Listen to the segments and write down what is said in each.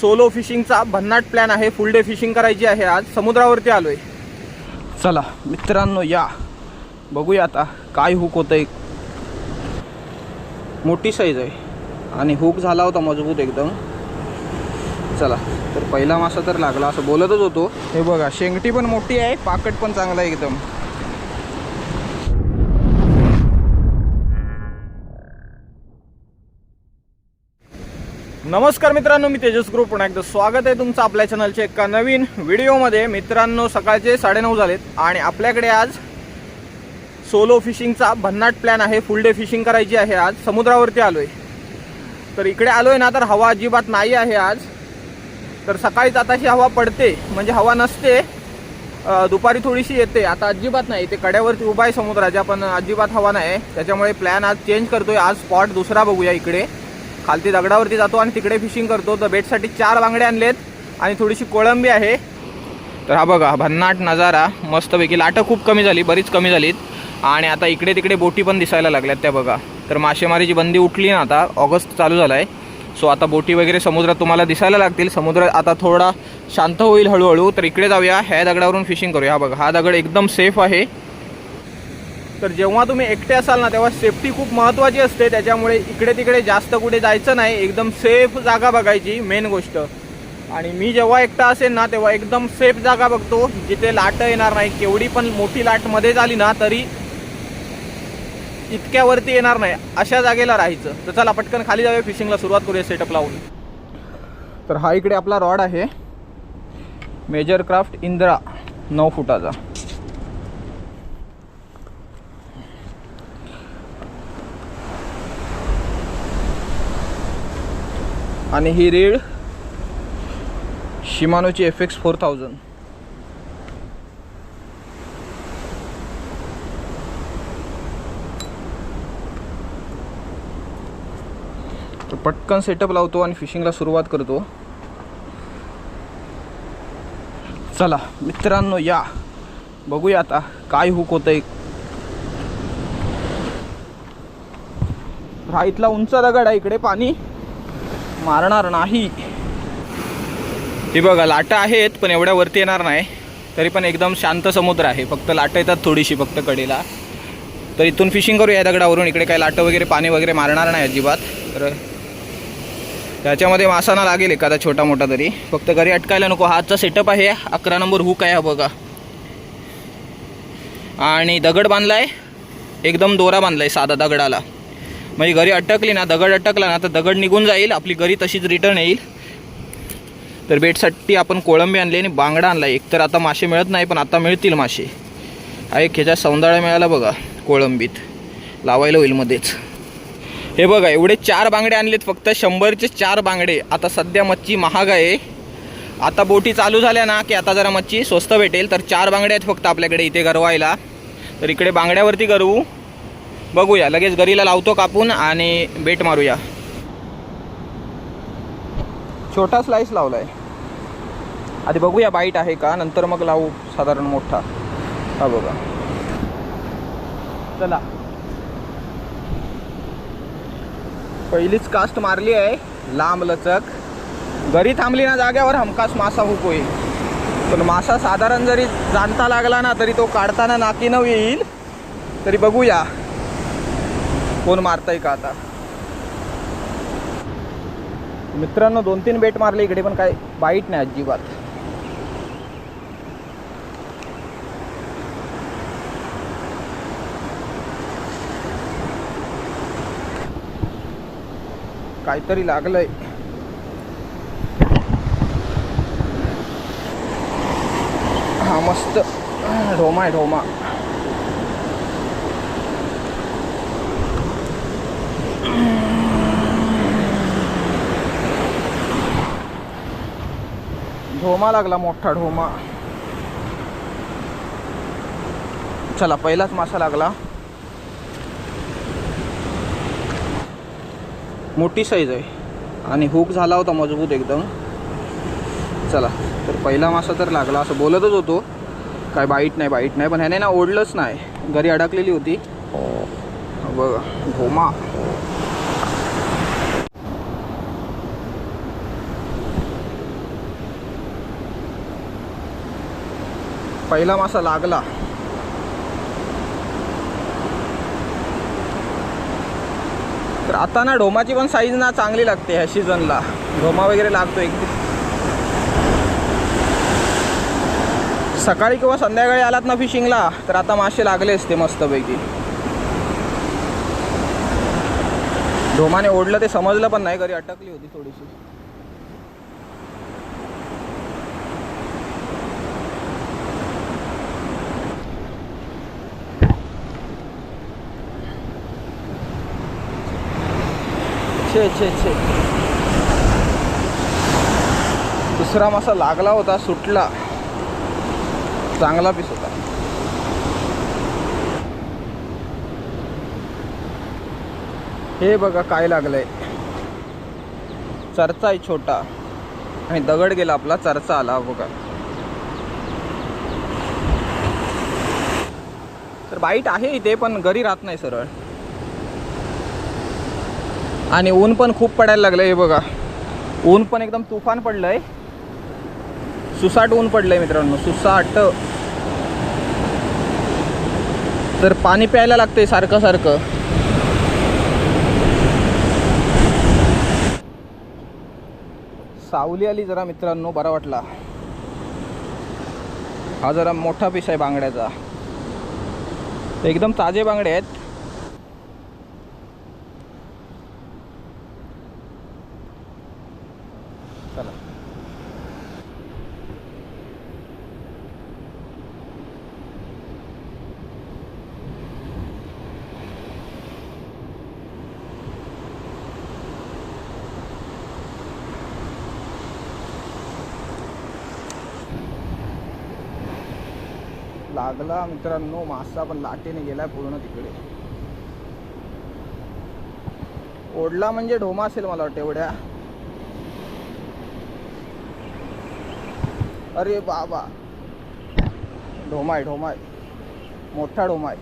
Solo फिशिंगचा भन्नाट plan आहे. फुल day fishing करायची आहे आज. समुद्रावरती आलोय. चला मित्रांनो या. बघूया आता काय हुक होतं एक मोठी साईज आहे. आणि हुक झाला होता मजबूत एकदम. चला तर पहिला मासा तर लागला. असं बोलतच होतो. हे बघा शेंगटी पण मोठी आहे पाकट पण चांगला आहे एकदम. नमस्कार मित्रांनो मी तेजस ग्रुप. पुन्हा एकदा स्वागत आहे तुमचं आपल्या चॅनलच्या एका नवीन व्हिडिओमध्ये. मित्रांनो सकाळचे साडेनऊ झालेत आणि आपल्याकडे आज सोलो फिशिंगचा भन्नाट प्लॅन आहे. फुल डे फिशिंग करायची आहे आज. समुद्रावरती आलोय. तर इकडे आलोय ना तर हवा अजिबात नाही आहे आज. तर सकाळीच आताशी हवा पडते म्हणजे हवा नसते. दुपारी थोडीशी येते. आता अजिबात नाही. ते कड्यावरती उभा आहे समुद्राच्या पण अजिबात हवा नाही. त्याच्यामुळे प्लॅन आज चेंज करतोय. आज स्पॉट दुसरा बघूया इकडे. खालती दगडावरती जातो आणि तिकडे फिशिंग करतो. तर बेटसाठी चार बांगडे आणलेत आणि थोडीशी कोळंबी आहे. तर हा बघा भन्नाट नजारा. मस्तपैकी लाटं खूप कमी झाली बरीच कमी झालीत. आणि आता इकडे तिकडे बोटी पण दिसायला लागल्यात त्या बघा. तर मासेमारीची बंदी उठली ना आता ऑगस्ट चालू झाला आहे सो आता बोटी वगैरे समुद्रात तुम्हाला दिसायला लागतील. समुद्र आता थोडा शांत होईल हळूहळू. तर इकडे जाऊया ह्या दगडावरून फिशिंग करूया. हा बघा हा दगड एकदम सेफ आहे. तर जेव्हा तुम्ही एकटे असाल ना तेव्हा सेफ्टी खूप महत्त्वाची असते. त्याच्यामुळे इकडे तिकडे जास्त कुठे जायचं नाही. एकदम सेफ जागा बघायची मेन गोष्ट. आणि मी जेव्हा एकटा असेल ना तेव्हा एकदम सेफ जागा बघतो. जिथे लाट येणार नाही केवढी पण मोठी लाटमध्ये झाली ना तरी इतक्यावरती येणार नाही. अशा जागेला राहायचं. तर चला पटकन खाली जाऊया. फिशिंगला सुरुवात करूया सेटअप लावून. तर हा इकडे आपला रॉड आहे. मेजर क्राफ्ट इंद्रा नऊ फुटाचा. आणि ही रीड शिमानोची एफ एक्स फोर थाउजंड. तर पटकन सेटअप लावतो आणि फिशिंगला सुरुवात करतो. चला मित्रांनो या. बघूया आता काय हुक होतंय. हा इथला उंच दगड आहे इकडे पाणी. मारणार नाही. हे बघा लाटा आहेत पण एवढ्या वरती येणार नाही. तरी पण एकदम शांत समुद्र आहे. फक्त लाटा येतात थोडीशी फक्त कडेला. तर इथून फिशिंग करूया दगडावरून. इकडे काही लाटं वगैरे पाणी वगैरे मारणार नाही अजिबात. तर त्याच्यामध्ये मासाना लागेल एखादा छोटा मोठा तरी. फक्त घरी अटकायला नको. हातचा सेटअप आहे. अकरा नंबर हुक आहे हा बघा. आणि दगड बांधलाय. एकदम दोरा बांधलाय साधा दगडाला. म्हणजे घरी अटकली ना दगड अटकला ना तर दगड निघून जाईल आपली घरी तशीच रिटर्न येईल. तर बेटसाठी आपण कोळंबी आणली आणि बांगडा आणला. एक तर आता मासे मिळत नाही पण आता मिळतील मासे. हा एक ह्याच्या सौंदाळा मिळाला बघा कोळंबीत. लावायला होईल मध्येच. हे बघा एवढे चार बांगडे आणलेत फक्त शंभरचे चार बांगडे. आता सध्या मच्छी महाग आहे. आता बोटी चालू झाल्या ना की आता जरा मच्छी स्वस्त भेटेल. तर चार बांगडे आहेत फक्त आपल्याकडे इथे गरवायला. तर इकडे बांगड्यावरती गरवू. बघूया. लगेच गरीला लावतो कापून आणि बेट मारूया. छोटा स्लाइस लावलाय. आधी बघूया बाईट आहे का नंतर मग लावू साधारण मोठा. हा बघा. चला. पहिलीच कास्ट मारली आहे लांब लचक. घरी थांबली ना जाग्यावर हमखास मासा हुक होईल पण मासा साधारण जरी जाणता लागला ना तरी तो काढताना नाकी न येईल. तरी बघूया. कोण मारताय का आता? मित्रांनो दोन तीन बेट मारले इकडे पण काय बाईट नाही अजिबात. काहीतरी लागलंय. हा मस्त. ढोमा आहे ढोमा. ढोमा लागला मोठा ढोमा. चला पहिलाच मासा लागला. मोठी साईज आहे. आणि हुक झाला होता मजबूत एकदम. चला तर पहिला मासा तर लागला. असं बोलतच होतो. काय बाईट नाही बाईट नाही. पण ह्याने ना ओढलंच नाही. घरी अडकलेली होती. बघा घोमा पहिला मासा लागला. तर आता ना ढोमाची पण साईज ना चांगली लागते ह्या सीझनला ढोमा वगैरे लागतो एकदम सकाळी किंवा संध्याकाळी आलात ना फिशिंगला तर आता मासे लागले असते मस्तपैकी. ढोमाने ओढलं ते समजलं पण नाही घरी अटकली होती थोडीशी. छे छे छे. दुसरा मासा लागला होता सुटला. चांगला पीस होता. हे बघा काय लागलंय. चरचा आहे छोटा. आणि दगड गेला आपला चरचा आला बघा. तर बाईट आहे इथे पण घरी राहत नाही सरळ. आणि ऊन पण खूप पडायला लागलं हे बघा. ऊन पण एकदम तुफान पडलं आहे सुसाट ऊन पडलं आहे मित्रांनो सुसाट. तर पाणी प्यायला लागतंय सारखं सारखं. सावली आली जरा मित्रांनो बरा वाटला. हा जरा मोठा पीस आहे बांगड्याचा. एकदम ताजे बांगडे आहेत चला लागला मित्रांनो मासा पण लाटेने गेलाय पूर्ण तिकडे. ओढला म्हणजे ढोमा असेल मला वाटतं एवढ्या. अरे बाबा. ढोमाय ढोमाय. मोठा ढोमाय.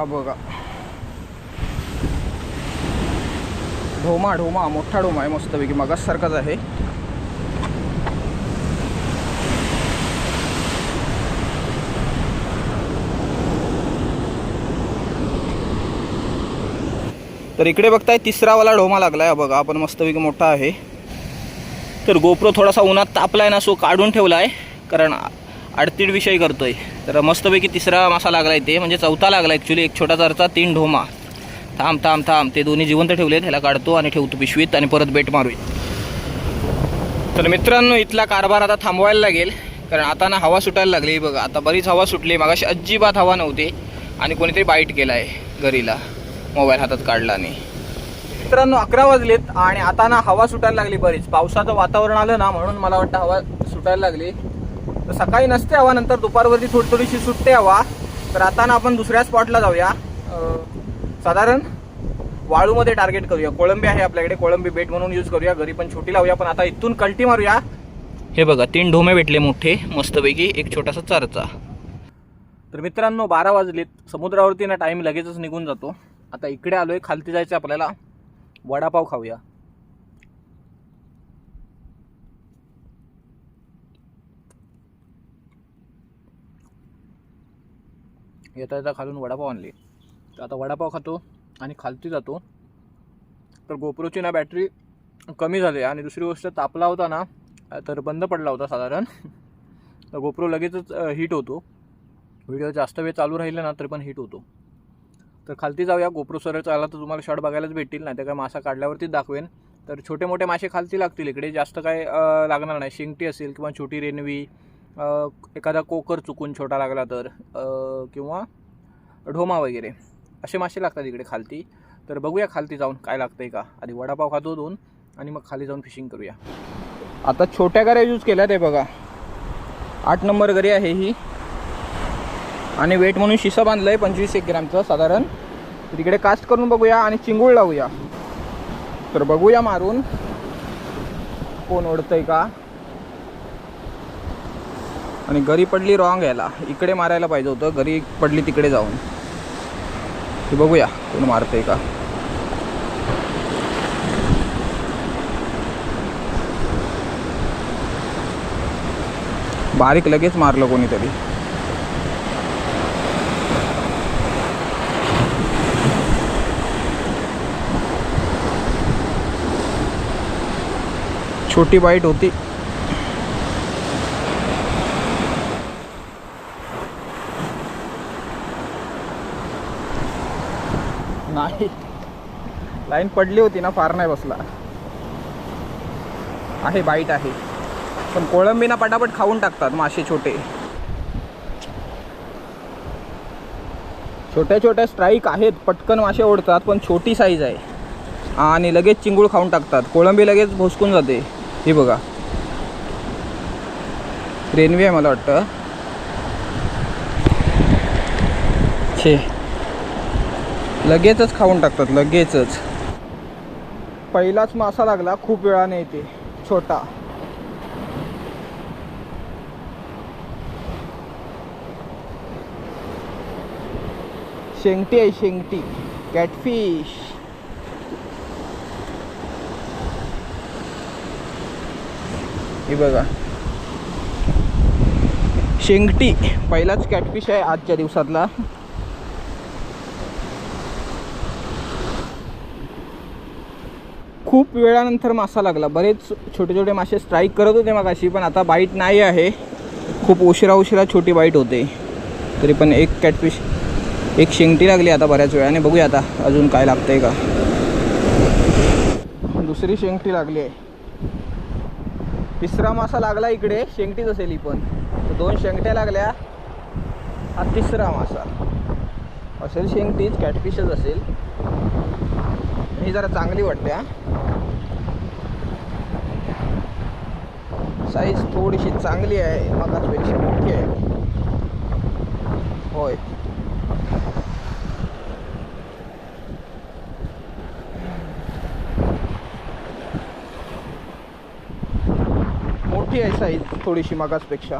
हा बघा. ढोमा ढोमा मोठा ढोमा आहे मस्तपैकी. मगासारखाच आहे. तर इकडे बघताय तिसरावाला ढोमा लागलाय. आहे बघा आपण मस्तपैकी मोठा आहे. तर गोप्रो थोडासा उन्हात तापलाय ना सो काढून ठेवलाय. कारण अडतीड विषय करतोय. तर मस्तपैकी तिसरा मासा लागलाय ते म्हणजे चौथा लागला ॲक्च्युली एक छोटा चरचा तीन ढोमा. थांब थांब थांब ते दोन्ही जिवंत ठेवले ह्याला काढतो आणि ठेवतो पिशवीत आणि परत बेट मारूया. तर मित्रांनो इथला कारभार आता थांबवायला लागेल कारण आता ना हवा सुटायला लागली बघा आता बरीच हवा सुटली मागाशी अजिबात हवा नव्हती आणि कोणीतरी बाईट केला आहे घरीला मोबाईल हातात काढला नाही मित्रांनो अकरा वाजलेत आणि आता ना हवा सुटायला लागली बरीच. पावसाचं वातावरण आलं ना म्हणून मला वाटतं हवा सुटायला लागली. तर सकाळी नसते हवा नंतर दुपारवरती थोडी थोडीशी सुटते हवा. तर आता ना आपण दुसऱ्या स्पॉटला जाऊया. साधारण वाळूमध्ये टार्गेट करूया. कोळंबी आहे आपल्याकडे कोळंबी बेट म्हणून यूज करूया. घरी पण छोटी लावूया पण आता इथून कल्टी मारूया. हे बघा तीन ढोमे भेटले मोठे मस्तपैकी एक छोटासा चारचा. तर मित्रांनो बारा वाजलेत. समुद्रावरती ना टाईम लगेचच निघून जातो. आता इकडे आलोय खालती जायचं आपल्याला. वडापाव खाऊया. येता येता खालून वडापाव आणले. तर आता वडापाव खातो आणि खालती जातो. तर गोप्रोची ना बॅटरी कमी झाली आणि दुसरी गोष्ट तापला होता ना तर बंद पडला होता साधारण. तर गोप्रो लगेचच हीट होतो. व्हिडिओ जास्त वेळ चालू राहिला ना तरी पण हिट होतो. तर खालती जाऊया गोप्रो सरळ चालला तर तुम्हाला शॉट बघायलाच भेटतील नाही तर काय मासा काढल्यावरतीच दाखवेन. तर छोटे मोठे मासे खालती लागतील इकडे जास्त काय लागणार नाही. शिंगटी असेल किंवा छोटी रेनवी एखादा कोकर चुकून छोटा लागला तर किंवा ढोमा वगैरे असे मासे लागतात इकडे खालती. तर बघूया खालती जाऊन काय लागतंय का. आधी वडापाव खातो दोन आणि मग खाली जाऊन फिशिंग करूया. आता छोट्या गऱ्या यूज केल्या ते बघा. आठ नंबर गरी आहे ही. आणि वेट म्हणून शिसा बांधलं आहे पंचवीस एक ग्रॅमचं साधारण. तिकडे कास्ट करून बघूया आणि चिंगूळ लावूया. तर बघूया मारून कोण ओढतंय का. आणि गरी पडली रॉंग यायला इकडे मारायला पाहिजे होतं गरी पडली तिकडे जाऊन. ते बघूया कोण मारते का? बारीक लगेच मारलं कोणीतरी. छोटी बाईट होती. नाही. लाईन पडली होती ना फार नाही बसला. आहे बाईट आहे. पण कोळंबीना पटापट खाऊन टाकतात मासे छोटे. छोट्या छोट्या स्ट्राईक आहेत पटकन मासे ओढतात पण छोटी साईज आहे. आणि लगेच चिंगूळ खाऊन टाकतात. कोळंबी लगेच भोसकून जाते. ही बघा. रेनवी आहे मला वाटतं. छे. लगेचच खाऊन टाकतात लगेचच. पहिलाच मासा लागला खूप वेळाने येते. छोटा. शेंगटी आहे शेंगटी कॅटफिश हे बघा. शेंगटी पहिलाच कॅटफिश आहे आजच्या दिवसातला. खूप वेळानंतर मासा लागला. बरेच छोटे छोटे मासे स्ट्राईक करत होते मगाशी पण आता बाईट नाही आहे. खूप उशिरा उशिरा छोटी बाईट होते. तरी पण एक कॅटफिश एक शेंगटी लागली आता बऱ्याच वेळाने. बघूया आता अजून काय लागतंय का. दुसरी शेंगटी लागली आहे. तिसरा मासा लागला इकडे. शेंगटीच असेल ही पण. दोन शेंगट्या लागल्या. हा तिसरा मासा. असेल शेंगटीच कॅटफिशच असेल. ही जरा चांगली वाटते हा. साईज थोडीशी चांगली आहे मगाचपेक्षा मोठी आहे. होय. मोठी आहे साईज थोडीशी मगाचपेक्षा.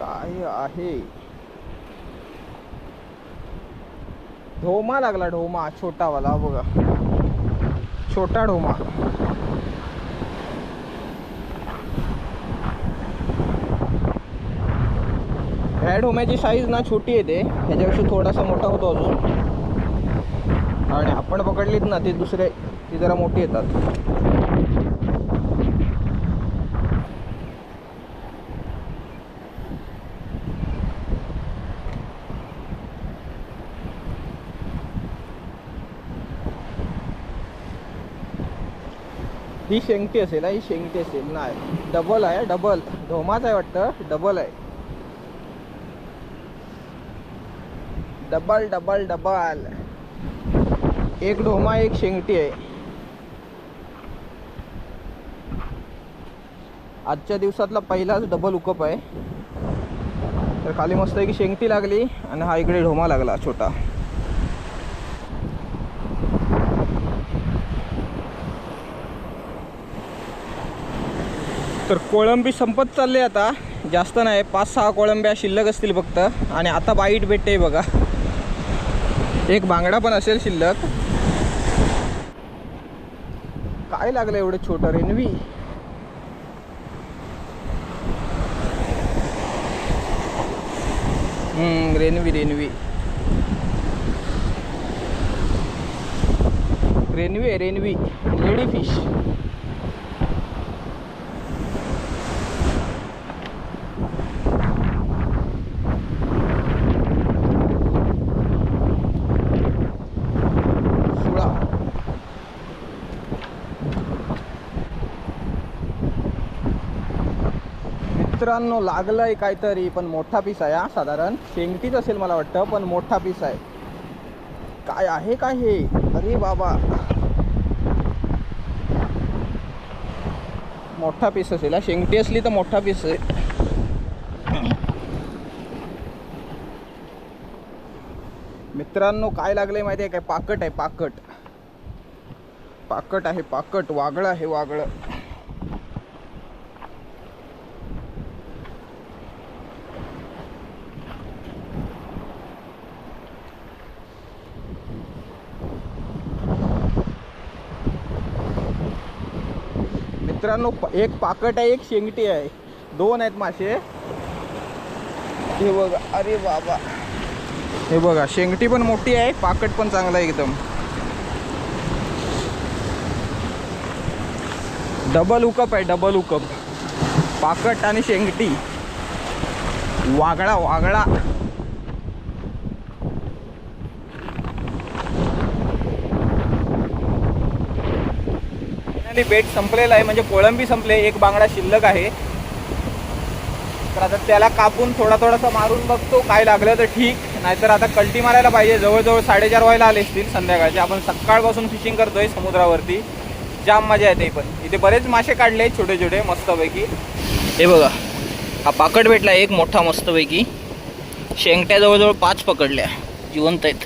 काय आहे? ढोमा लागला ढोमा छोटावाला बघा. छोटा ढोमा. ह्या ढोम्याची साईज ना छोटी येते. ह्याच्यापेक्षा थोडासा मोठा होतो अजून. आणि आपण पकडलीत ना ते दुसरे ती जरा मोठी येतात. ही शेंगटी असेल ही शेंगटी असेल. नाही डबल आहे डबल ढोमाच आहे वाटतं. डबल आहे. डबल डबल डबल एक ढोमा एक शेंगटी आहे. आजच्या दिवसातला पहिलाच डबल उकप आहे. तर खाली मस्त की शेंगटी लागली आणि हा इकडे ढोमा लागला छोटा. तर कोळंबी संपत चालली आता. जास्त नाही पाच सहा कोळंब्या शिल्लक असतील फक्त. आणि आता बाईट भेटते बघा. एक बांगडा पण असेल शिल्लक. काय लागलं एवढं छोटं रेनवी हम्म, रेनवी रेनवी रेनवी रेनवी लेडी फिश मित्रांनो लागलं आहे काहीतरी पण मोठा पीस आहे साधारण. शेंगटीच असेल मला वाटतं पण मोठा पीस आहे. काय आहे काय हे? अरे बाबा. मोठा पीस असेल हा शेंगटी असली तर मोठा पीस आहे. मित्रांनो काय लागलंय माहिती आहे काय पाकट आहे पाकट. पाकट आहे पाकट. वागळं आहे वागळं. मित्रांनो एक पाकट आहे एक शेंगटी आहे. दोन आहेत मासे. हे बघा अरे बाबा. हे बघा शेंगटी पण मोठी आहे पाकट पण चांगला आहे एकदम. डबल उकप आहे डबल उकप पाकट आणि शेंगटी. वागळा वागळा आणि बेट संपलेलं आहे म्हणजे कोळंबी संपले एक बांगडा शिल्लक आहे. तर आता त्याला कापून थोडा थोडासा मारून बघतो काय लागलं तर ठीक. नाहीतर आता कल्टी मारायला पाहिजे जवळजवळ साडेचार व्हायला आले असतील संध्याकाळचे. आपण सकाळपासून फिशिंग करतोय समुद्रावरती. जाम मजा येते पण. इथे बरेच मासे काढले छोटे छोटे मस्तपैकी. हे बघा हा पाकट भेटला एक मोठा मस्तपैकी. शेंगट्या जवळजवळ पाच पकडल्या. जिवंत आहेत.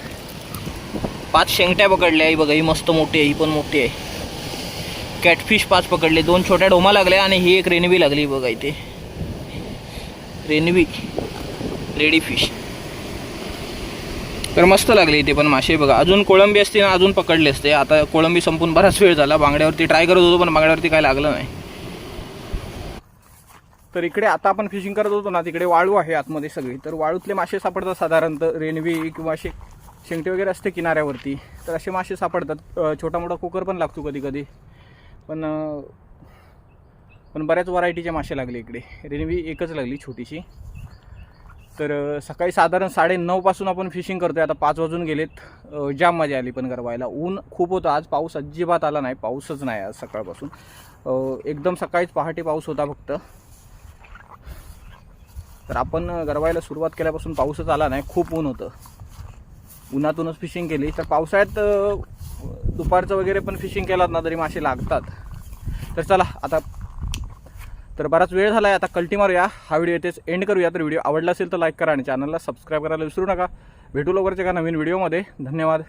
पाच शेंगट्या पकडल्या ही बघा ही मस्त मोठी आहे ही पण मोठी आहे. कॅटफिश पाच पकडले. दोन छोट्या डोमा लागल्या आणि ही एक रेनवी लागली बघा इथे. रेनवी रेडी फिश तर मस्त लागले इथे पण मासे बघा. अजून कोळंबी असते ना अजून पकडले असते. आता कोळंबी संपून बराच वेळ झाला. बांगड्यावरती ट्राय करत होतो पण बांगड्यावरती काय लागलं नाही. तर इकडे आता आपण फिशिंग करत होतो ना तिकडे वाळू आहे आतमध्ये सगळी. तर वाळूतले मासे सापडतात साधारणतः. रेनवी किंवा असे शेंगटे वगैरे असते किनाऱ्यावरती. तर असे मासे सापडतात. छोटा मोठा कुकर पण लागतो कधी कधी पण पण बऱ्याच व्हरायटीचे मासे लागले इकडे. रेनवी एकच लागली छोटीशी. तर सकाळी साधारण साडे नऊपासून आपण फिशिंग करतो आहे आता पाच वाजून गेलेत. जाम मजा आली पण गरवायला. ऊन खूप होतं. आज पाऊस अजिबात आला नाही. पाऊसच नाही आज सकाळपासून. एकदम सकाळीच पहाटे पाऊस होता फक्त. तर आपण गरवायला सुरुवात केल्यापासून पाऊसच आला नाही. खूप ऊन होतं. उन्हातूनच फिशिंग केली. तर पावसाळ्यात दुपारचं वगैरे पण फिशिंग केलात ना तरी मासे लागतात. तर चला आता तर बराच वेळ झाला आहे आता कल्टी मारूया. हा व्हिडिओ येतेच एंड करूया. तर व्हिडिओ आवडला असेल तर लाईक करा आणि चॅनलला सबस्क्राईब करायला विसरू नका. भेटू लवकरच्या एका नवीन व्हिडिओमध्ये धन्यवाद.